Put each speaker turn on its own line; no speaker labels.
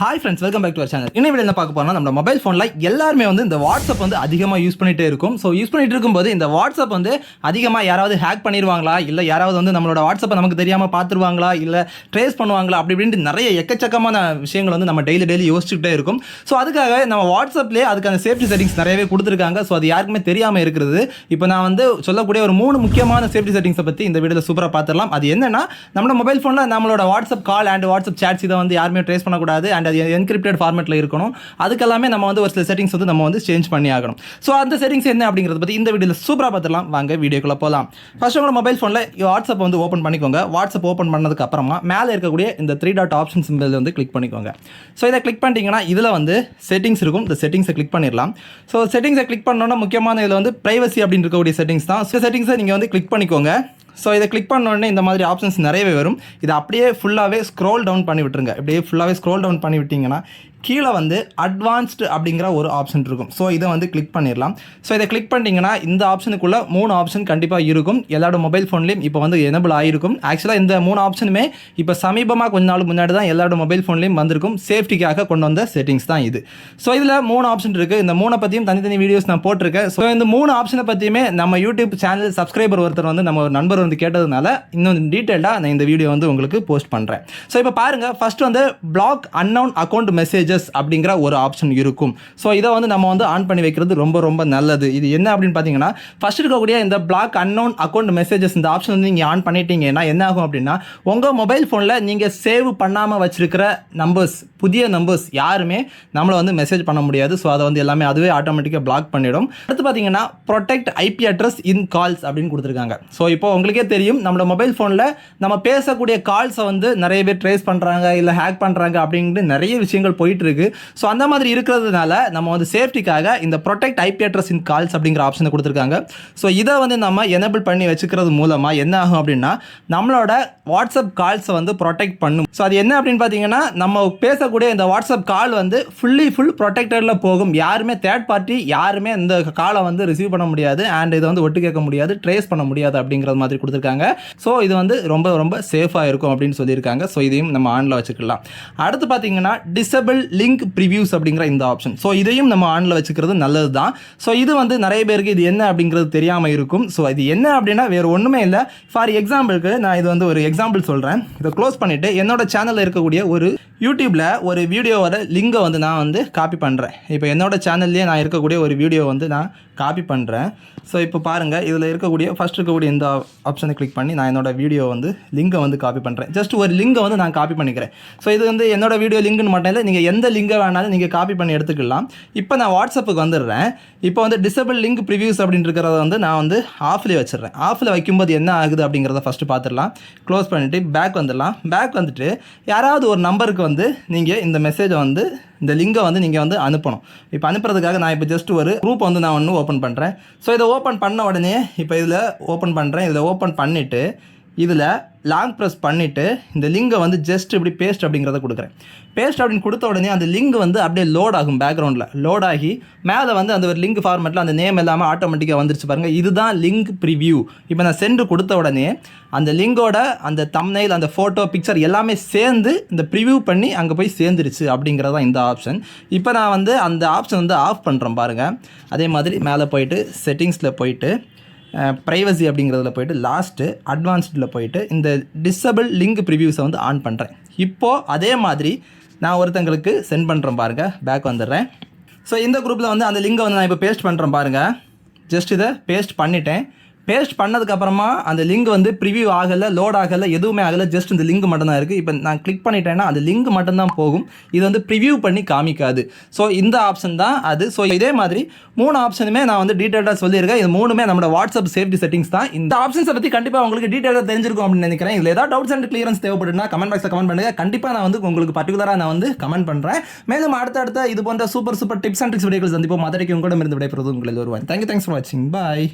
Hi friends welcome back to our channel இன்னும் என்ன பார்க்க போனால் நம்ம மொபைல் ஃபோனில் எல்லாருமே வந்து இந்த வாட்ஸ்அப் வந்து அதிகமாக யூஸ் பண்ணிகிட்டே இருக்கும். ஸோ யூஸ் பண்ணிட்டு இருக்கும்போது இந்த வாட்ஸ்அப் வந்து அதிகமாக யாராவது ஹேக் பண்ணிடுவாங்களா? இல்லை யாராவது வந்து நம்மளோட வாட்ஸ்அப்பை நமக்கு தெரியாமல் பார்த்துருவாங்களா? இல்லை ட்ரேஸ் பண்ணுவாங்களா? அப்படி இப்படின்ட்டு நிறைய எக்கச்சக்கமான விஷயங்கள் வந்து நம்ம டெய்லி டெய்லி யோசிச்சுக்கிட்டே இருக்கும். ஸோ அதுக்காக நம்ம வாட்ஸ்அப்லேயே அதுக்கான சேஃப்டி செட்டிங்ஸ் நிறையவே கொடுத்துருக்காங்க. ஸோ அது யாருக்குமே தெரியாமல் இருக்கிறது. இப்போ நான் வந்து சொல்லக்கூடிய ஒரு மூணு முக்கியமான சேஃப்டி செட்டிங்ஸை பற்றி இந்த வீடியோவில் சூப்பராக பார்த்துடலாம். அது என்னன்னா நம்ம மொபைல் ஃபோனில் நம்மளோட WhatsApp call and WhatsApp chats இதை வந்து யாருமே ட்ரேஸ் பண்ணக்கூடாது. அண்ட் அது என்கிரிப்டட் ஃபார்மேட்டில் இருக்கணும். அதுக்கெல்லாமே நம்ம வந்து ஒரு சில செட்டிங்ஸ் வந்து நம்ம வந்து சேஞ்ச் பண்ணி ஆகணும். ஸோ அந்த செட்டிங்ஸ் என்ன அப்படிங்கிறத பற்றி இந்த வீடியோவில் சூப்பராக பார்த்துலாம் வாங்க வீடியோக்குள்ளே போகலாம் ஃபஸ்ட்டு உங்களோட மொபைல் ஃபோனில் வாட்ஸ்அப் வந்து ஓப்பன் பண்ணிக்கோங்க. வாட்ஸ்அப் ஓப்பன் பண்ணதுக்கு அப்புறமா மேலே இருக்கக்கூடிய இந்த த்ரீ டாட் ஆப்ஷன் சிம்பிள் வந்து கிளிக் பண்ணிக்கோங்க. ஸோ இதை கிளிக் பண்ணிட்டீங்கன்னா இதில் வந்து செட்டிங்ஸ் இருக்கும். இந்த செட்டிங்ஸை கிளிக் பண்ணிடலாம். ஸோ செட்டிங்ஸை கிளிக் பண்ணோன்னா முக்கியமான இதில் வந்து ப்ரைவசி அப்படின்னு இருக்கக்கூடிய செட்டிங்ஸ் தான். ஸோ செட்டிங்ஸை நீங்கள் வந்து கிளிக் பண்ணிக்கோங்க. ஸோ இதை கிளிக் பண்ண உடனே இந்த மாதிரி ஆப்ஷன்ஸ் நிறையவே வரும். இதை அப்படியே ஃபுல்லாகவே ஸ்க்ரோல் டவுன் பண்ணி விட்டுருங்க. அப்படியே ஃபுல்லாகவே ஸ்க்ரோல் டவுன் பண்ணி விட்டிங்கன்னா கீழே வந்து அட்வான்ஸ்டு அப்படிங்கிற ஒரு ஆப்ஷன் இருக்கும். ஸோ இதை வந்து கிளிக் பண்ணிடலாம். ஸோ இதை கிளிக் பண்ணிட்டீங்கன்னா இந்த ஆப்ஷனுக்குள்ளே மூணு ஆப்ஷன் கண்டிப்பாக இருக்கும். எல்லாரோட மொபைல் ஃபோன்லேயும் இப்போ வந்து எனபிள் ஆகிருக்கும் ஆக்சுவலாக இந்த மூணு ஆப்ஷனுமே இப்போ சமீபமாக கொஞ்ச நாள் முன்னாடி தான் எல்லாரோட மொபைல் ஃபோன்லேயும் வந்திருக்கும். சேஃப்டிக்காக கொண்டு வந்த செட்டிங்ஸ் தான் இது. ஸோ இதில் மூணு ஆப்ஷன் இருக்குது இந்த மூணை பற்றியும் தனித்தனி வீடியோஸ் நான் போட்டிருக்கேன். ஸோ இந்த மூணு ஆப்ஷனை பற்றியுமே நம்ம யூடியூப் சேனல் சப்ஸ்கிரைபர் ஒருத்தர் வந்து நம்ம ஒரு நண்பர் வந்து கேட்டதுனால இன்னும் டீட்டெயிலாக நான் இந்த வீடியோ வந்து உங்களுக்கு போஸ்ட் பண்ணுறேன் ஸோ இப்போ பாருங்கள் ஃபஸ்ட் வந்து பிளாக் அன்னவுன் அக்கௌண்ட் மெசேஜஸ் அப்படிங்கிற ஒரு ஆப்ஷன் இருக்கும். ஸோ இதை வந்து நம்ம வந்து ஆன் பண்ணி வைக்கிறது ரொம்ப ரொம்ப நல்லது. இது என்ன அப்படின்னு பார்த்தீங்கன்னா ஃபர்ஸ்ட் இருக்கக்கூடிய இந்த பிளாக் அன்னோன் அக்கௌண்ட் மெசேஜஸ் இந்த ஆப்ஷன் வந்து நீங்கள் ஆன் பண்ணிட்டீங்கன்னா என்ன ஆகும் அப்படின்னா உங்கள் மொபைல் ஃபோனில் நீங்கள் சேவ் பண்ணாமல் வச்சிருக்கிற நம்பர்ஸ் புதிய நம்பர்ஸ் யாருமே நம்மளை வந்து மெசேஜ் பண்ண முடியாது. ஸோ அதை வந்து எல்லாமே அதுவே ஆட்டோமேட்டிக்காக பிளாக் பண்ணிடும். அடுத்து பார்த்தீங்கன்னா protect IP address in calls அப்படின்னு கொடுத்துருக்காங்க. ஸோ இப்போ உங்களுக்கே தெரியும் நம்மளோட மொபைல் ஃபோனில் நம்ம பேசக்கூடிய கால்ஸை வந்து நிறைய பேர் ட்ரேஸ் பண்ணுறாங்க இல்லை ஹேக் பண்ணுறாங்க அப்படின்ட்டு நிறைய விஷயங்கள் போயிட்டு இருக்கு. ஸோ அந்த மாதிரி இருக்கிறதுனால நம்ம வந்து சேஃப்டிக்காக இந்த protect IP address in calls அப்படிங்கிற ஆப்ஷனை கொடுத்துருக்காங்க. ஸோ இதை வந்து நம்ம எனபிள் பண்ணி வச்சுக்கிறது மூலமாக என்ன ஆகும் அப்படின்னா நம்மளோட வாட்ஸ்அப் கால்ஸை வந்து ப்ரொடெக்ட் பண்ணும். ஸோ அது என்ன அப்படின்னு பார்த்தீங்கன்னா நம்ம பேசக்கூடிய இந்த வாட்ஸ்அப் கால் வந்து ஃபுல்லி ஃபுல் ப்ரொடெக்டடில் போகும். யாருமே தேர்ட் பார்ட்டி யாருமே இந்த காலை வந்து ரிசீவ் பண்ண முடியாது. அண்ட் இதை வந்து ஒட்டு கேட்க முடியாது ட்ரேஸ் பண்ண முடியாது அப்படிங்கிறது மாதிரி கொடுத்துருக்காங்க. ஸோ இது வந்து ரொம்ப ரொம்ப சேஃபாக இருக்கும் அப்படின்னு சொல்லியிருக்காங்க. ஸோ இதையும் நம்ம ஆனில் வச்சுக்கலாம். அடுத்து பார்த்தீங்கன்னா டிசபிள் லிங்க் ப்ரிவியூஸ் அப்படிங்கிற இந்த ஆப்ஷன் ஸோ இதையும் நம்ம ஆனில் வச்சுக்கிறது நல்லது தான் ஸோ இது வந்து நிறைய பேருக்கு இது என்ன அப்படிங்கிறது தெரியாமல் இருக்கும். ஸோ இது என்ன அப்படின்னா வேறு ஒன்றுமே இல்லை. ஃபார் எக்ஸாம்பிளுக்கு நான் இது வந்து ஒரு எக்ஸாம்பிள் சொல்கிறேன் இதை க்ளோஸ் பண்ணிவிட்டு என்னோட சேனலில் இருக்கக்கூடிய ஒரு யூடியூப்பில் ஒரு வீடியோவோட லிங்கை வந்து நான் வந்து காப்பி பண்ணுறேன் இப்போ என்னோடய சேனல்லேயே நான் இருக்கக்கூடிய ஒரு வீடியோ வந்து நான் காப்பி பண்ணுறேன் ஸோ இப்போ பாருங்கள் இதில் இருக்கக்கூடிய ஃபஸ்ட் இருக்கக்கூடிய இந்த ஆப்ஷனை கிளிக் பண்ணி நான் என்னோடய வீடியோ வந்து லிங்கை வந்து காப்பி பண்ணுறேன் ஜஸ்ட் ஒரு லிங்கை வந்து நான் காப்பி பண்ணிக்கிறேன். ஸோ இது வந்து என்னோடய வீடியோ லிங்க்னு மட்டும் இல்லை நீங்கள் எந்த லிங்கை வேணாலும் நீங்கள் காப்பி பண்ணி எடுத்துக்கலாம். இப்போ நான் வாட்ஸ்அப்புக்கு வந்துடுறேன். இப்போ வந்து டிசபிள் லிங்க் ப்ரிவியூஸ் அப்படின்னு இருக்கிறத வந்து நான் வந்து ஆஃப்லேயே வச்சிடுறேன். ஆஃபில் வைக்கும்போது என்ன ஆகுது அப்படிங்கிறத ஃபஸ்ட்டு பார்த்துடலாம். க்ளோஸ் பண்ணிவிட்டு பேக் வந்துடலாம். பேக் வந்துட்டு யாராவது ஒரு நம்பருக்கு வந்து நீங்கள் இந்த மெசேஜை வந்து இந்த லிங்கை வந்து நீங்கள் வந்து அனுப்பணும். இப்போ அனுப்புறதுக்காக நான் இப்போ ஜஸ்ட் ஒரு குரூப் வந்து நான் ஒன்று ஓப்பன் பண்ணுறேன் ஸோ இதை ஓப்பன் பண்ண உடனே இப்போ இதில் ஓப்பன் பண்ணுறேன் இதில் ஓப்பன் பண்ணிவிட்டு இதில் லாங் ப்ரெஸ் பண்ணிவிட்டு இந்த லிங்கை வந்து ஜஸ்ட் இப்படி பேஸ்ட் அப்படிங்கிறத கொடுக்குறேன். பேஸ்ட் அப்படின்னு கொடுத்த உடனே அந்த லிங்க் வந்து அப்படியே லோட் ஆகும் பேக்ரவுண்டில் லோட் ஆகி மேலே வந்து அந்த ஒரு லிங்க் ஃபார்மேட்டில் அந்த நேம் எல்லாமே ஆட்டோமேட்டிக்காக வந்துருச்சு பாருங்கள் இதுதான் லிங்க் ப்ரிவ்யூ இப்போ நான் சென்று கொடுத்த உடனே அந்த லிங்கோட அந்த தம்னைல் அந்த ஃபோட்டோ பிக்சர் எல்லாமே சேர்ந்து இந்த ப்ரிவ்யூ பண்ணி அங்கே போய் சேர்ந்துருச்சு அப்படிங்கிறதான் இந்த ஆப்ஷன் இப்போ நான் வந்து அந்த ஆப்ஷன் வந்து ஆஃப் பண்ணுறேன் பாருங்கள் அதே மாதிரி மேலே போயிட்டு செட்டிங்ஸில் போயிட்டு ப்ரைவசி அப்படிங்கிறதுல போயிட்டு லாஸ்ட்டு அட்வான்ஸ்டில் போயிட்டு இந்த டிசபிள் லிங்க் ப்ரிவியூஸை வந்து ஆன் பண்ணுறேன் இப்போது அதே மாதிரி நான் ஒருத்தங்களுக்கு சென்ட் பண்ணுறேன் பாருங்கள் பேக் வந்துடுறேன். ஸோ இந்த குரூப்பில் வந்து அந்த லிங்கை வந்து நான் இப்போ பேஸ்ட் பண்ணுறேன் பாருங்கள் ஜஸ்ட் இதை பேஸ்ட் பண்ணிட்டேன். பேஸ்ட் பண்ணதுக்கப்புறமா அந்த லிங்க் வந்து ப்ரிவியூ ஆகலை லோட் ஆகலை எதுவுமே ஆகலை ஜஸ்ட் இந்த லிங்க் மட்டும் தான் இருக்குது இப்போ நான் கிளிக் பண்ணிட்டேன்னா அந்த லிங்க் மட்டும்தான் போகும். இது வந்து ப்ரிவியூ பண்ணி காமிக்காது. ஸோ இந்த ஆப்ஷன் தான் அது. ஸோ இதே மாதிரி மூணு ஆப்ஷனுமே நான் வந்து டீட்டெயிலாக சொல்லியிருக்கேன். இது மூணுமே நம்மளோட வாட்ஸ்அப் சேஃப்டி செட்டிங்ஸ் தான். இந்த ஆப்ஷன்ஸை பற்றி கண்டிப்பாக உங்களுக்கு டீட்டெயிலாக தெரிஞ்சிருக்கும் அப்படின்னு நினைக்கிறேன். இதில் ஏதாவது டவுட்ஸ் அண்ட் கிளியரன்ஸ் தேவைப்படுனா கமெண்ட் பாக்ஸில் கமெண்ட் பண்ணுங்கள் கண்டிப்பாக நான் வந்து உங்களுக்கு பர்டிகுலராக நான் வந்து கமெண்ட் பண்ணுறேன் மேலும் அடுத்தடுத்த இது போன்ற super super tips and tricks வீடியோக்கள் சந்திப்போம். மதுரைக்கு உங்களிடம் இருந்து விடைபெறுவது உங்களில் வருவாங்க தேங்க்யூ தேங்க்ஸ் ஃபார் வாட்சிங் பாய்